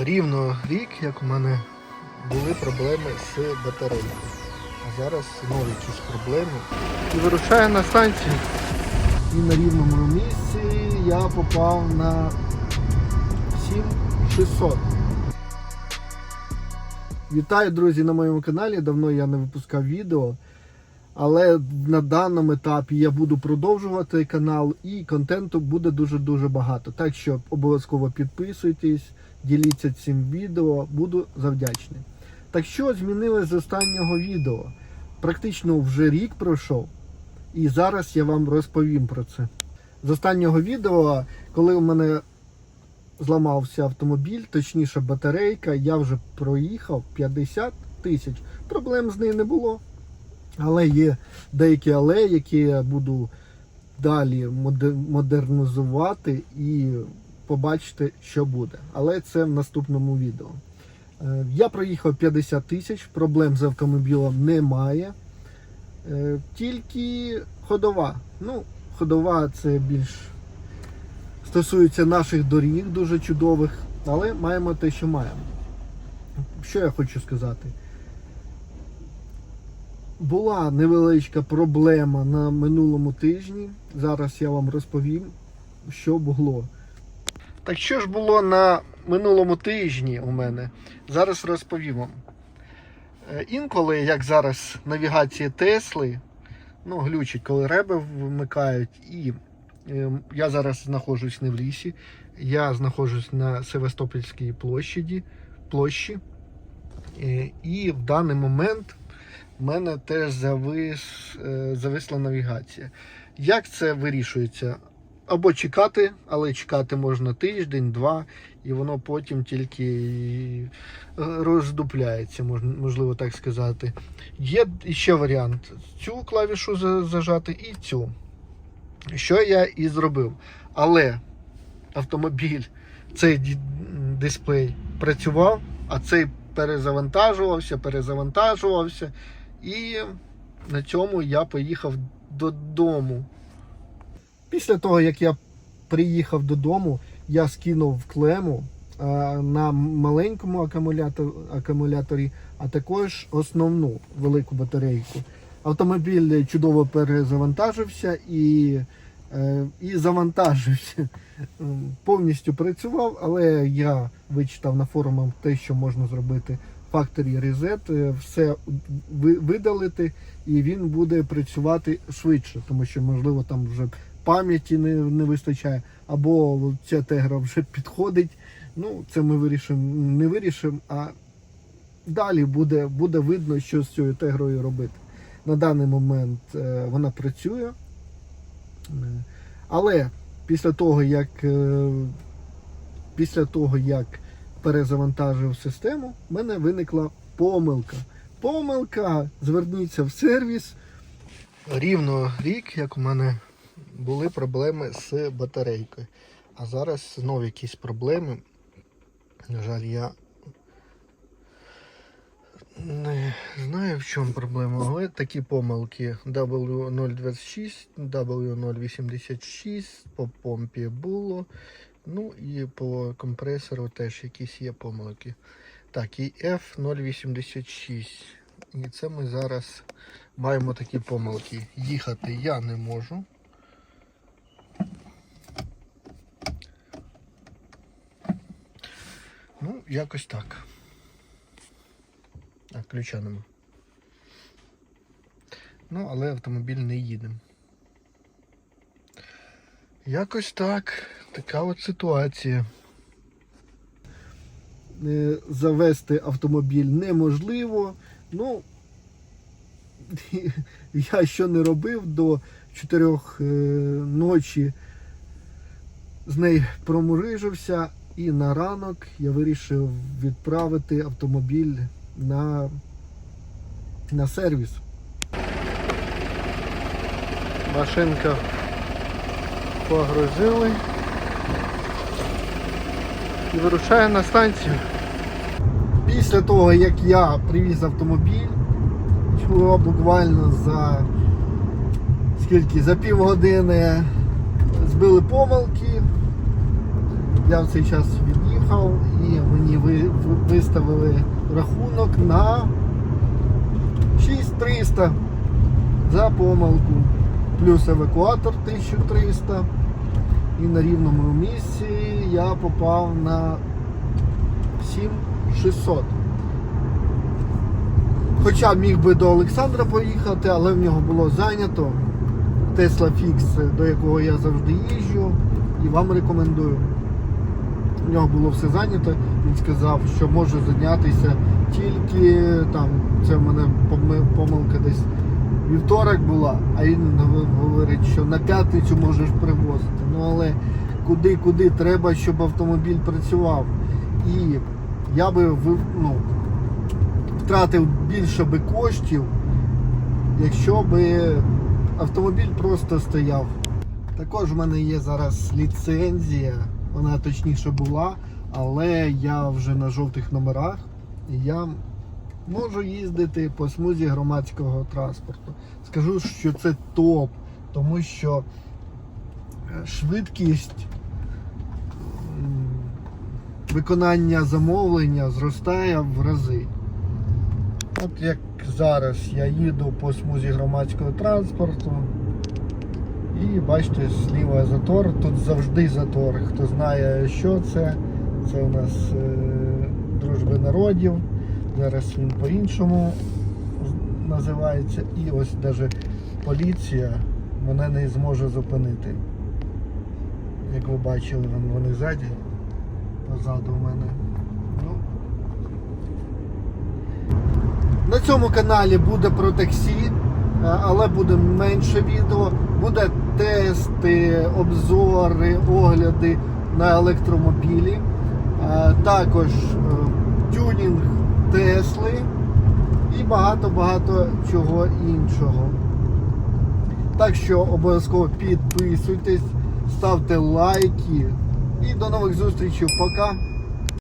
Рівно рік, як у мене були проблеми з батарейкою. А зараз знову якісь проблеми. І вирушаю на станцію. І на рівному місці я попав на 7600. Вітаю, друзі, на моєму каналі. Давно я не випускав відео. Але на даному етапі я буду продовжувати канал і контенту буде дуже-дуже багато. Так що обов'язково підписуйтесь, діліться цим відео, буду завдячний. Так що змінилось з останнього відео? Практично вже рік пройшов, і зараз я вам розповім про це. З останнього відео, коли у мене зламався автомобіль, точніше батарейка, я вже проїхав 50 тисяч. Проблем з нею не було. Але є деякі але, які я буду далі модернізувати і побачите, що буде. Але це в наступному відео. Е, Я проїхав 50 тисяч, проблем з автомобілем немає. Е, Тільки ходова. Ну, ходова це більш стосується наших доріг, дуже чудових, але маємо те, що маємо. Що я хочу сказати? Була невеличка проблема на минулому тижні. Зараз я вам розповім, що було. Так що ж було на минулому тижні у мене? Зараз розповім вам. Е, Інколи, як зараз навігації Тесли, ну, глючить, коли реби вмикають, і е, я зараз знаходжусь не в лісі, я знаходжусь на Севастопольській площаді, площі. Е, І в даний момент в мене теж завис, е, зависла навігація. Як це вирішується? Або чекати, але чекати можна тиждень, два, і воно потім тільки е, роздупляється, можливо так сказати. Є ще варіант: цю клавішу зажати і цю. Що я і зробив. Але автомобіль, цей дисплей працював, а цей перезавантажувався, перезавантажувався. І на цьому я поїхав додому. Після того, як я приїхав додому, я скинув клему на маленькому акумулятор, акумуляторі, а також основну велику батарейку. Автомобіль чудово перезавантажився і, е, і завантажився. Повністю працював, але я вичитав на форумах те, що можна зробити Factory Reset, е, все видалити, і він буде працювати швидше, тому що, можливо, там вже пам'яті не, не вистачає, або ця тегра вже підходить. Ну, це ми вирішимо, не вирішимо, а далі буде, буде видно, що з цією тегрою робити. На даний момент е, вона працює. Е, Але після того, як після того, як перезавантажив систему, в мене виникла помилка. Помилка, зверніться в сервіс. Рівно рік, як у мене були проблеми з батарейкою. А зараз знову якісь проблеми. На жаль, я не знаю в чому проблема, але такі помилки W026, W086 по помпі було. Ну і по компресору теж якісь є помилки. Так, і F086. І це ми зараз маємо такі помилки. Їхати я не можу. Ну, якось так. А, ключа нема. Ну, але автомобіль не їде. Якось так. Така от ситуація. Е, Завести автомобіль неможливо. Ну, я що не робив до 4 е, ночі з нею промурижився і на ранок я вирішив відправити автомобіль на, на сервіс. Машинка погрузили і вирушає на станцію. Після того, як я привіз автомобіль, чого буквально за скільки, за півгодини збили помилки. Я в цей час від'їхав і мені мені ви, ви- виставили рахунок на 6300 за помилку. Плюс евакуатор 1300. І на рівному місці я попав на 7600. Хоча міг би до Олександра поїхати, але в нього було зайнято. Tesla Fix, до якого я завжди їжджу, і вам рекомендую. У нього було все зайнято. Він сказав, що може зайнятися тільки там, це в мене помилка десь вівторок була, а він говорить, що на п'ятницю можеш привозити. Ну але куди, куди треба, щоб автомобіль працював. І я би ну, втратив більше би коштів, якщо би автомобіль просто стояв. Також в мене є зараз ліцензія, вона точніше була, але я вже на жовтих номерах і я можу їздити по смузі громадського транспорту. Скажу, що це топ, тому що е, швидкість виконання замовлення зростає в рази. От як зараз я їду по смузі громадського транспорту. І бачите, зліва затор. Тут завжди затор. Хто знає, що це, це у нас е, дружби народів. Зараз він по-іншому називається. І ось навіть поліція мене не зможе зупинити. Як ви бачили, вони ззаді, позаду в мене. Ну, на цьому каналі буде про таксі, е, але буде менше відео. Буде тести, обзори, огляди на електромобілі. Е, Також е, тюнінг Тесли і багато-багато чого іншого. Так що обов'язково підписуйтесь, ставте лайки і до нових зустрічей. Пока!